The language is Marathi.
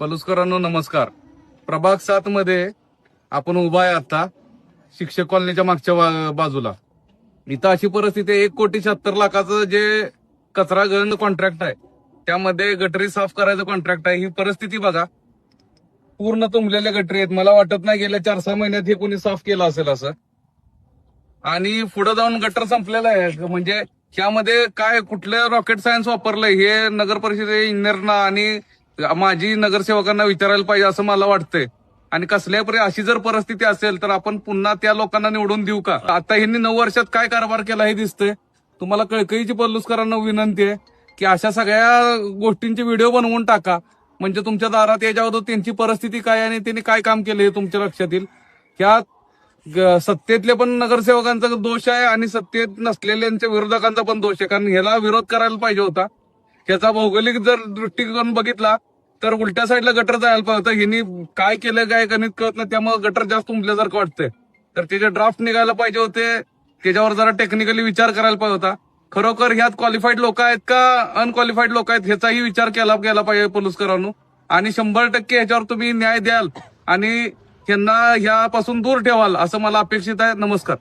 पलुसकरांनो नमस्कार. प्रभाग सात मध्ये आपण उभा आहे आता शिक्षक कॉलनीच्या मागच्या बा- बाजूला. इथं अशी परिस्थिती आहे एक कोटी शहात्तर लाखाचं जे कचरा गळण कॉन्ट्रॅक्ट आहे त्यामध्ये गटरी साफ करायचं कॉन्ट्रॅक्ट आहे. ही परिस्थिती बघा. पूर्ण तुंबलेल्या गटरी आहेत. मला वाटत नाही गेल्या चार सहा महिन्यात हे कोणी साफ केलं असेल असं. आणि पुढे जाऊन गटर संपलेलं आहे. म्हणजे त्यामध्ये काय कुठलं रॉकेट सायन्स वापरलंय हे नगर परिषद इंजिनियरना आणि माजी नगरसेवकांना विचारायला पाहिजे असं मला वाटतंय. आणि कसल्या परी अशी जर परिस्थिती असेल तर आपण पुन्हा त्या लोकांना निवडून देऊ का? आता ह्यांनी नऊ वर्षात काय कारभार केला हे दिसतंय. तुम्हाला कळकळीची पल्लुसकरांना विनंती आहे की अशा सगळ्या गोष्टींचे व्हिडिओ बनवून टाका. म्हणजे तुमच्या दारात याच्या त्यांची परिस्थिती काय आणि त्यांनी काय काम केलं हे तुमच्या लक्षात येईल. ह्या ग- सत्तेतले पण नगरसेवकांचा दोष आहे आणि सत्तेत नसलेल्यांच्या विरोधकांचा पण दोष आहे. कारण ह्याला विरोध करायला पाहिजे होता. ह्याचा भौगोलिक जर दृष्टिकोन बघितला तर उलट्या साईडला गटर जायला पाहिजे हिनी ह्यांनी काय केलं काय गणित कळत नाही. त्यामुळे गटर जास्त उमल्यासारखं वाटतंय. तर त्याचे ड्राफ्ट निघायला पाहिजे होते. त्याच्यावर जरा टेक्निकली विचार करायला पाहिजे होता. खरोखर ह्यात क्वालिफाईड लोक आहेत का अनक्वालिफाईड लोक आहेत ह्याचाही विचार केला गेला पाहिजे पोलुसकरांनो. आणि शंभर टक्के ह्याच्यावर तुम्ही न्याय द्याल. आणि त्यांना ह्यापासून दूर ठेवाल असं मला अपेक्षित आहे. नमस्कार.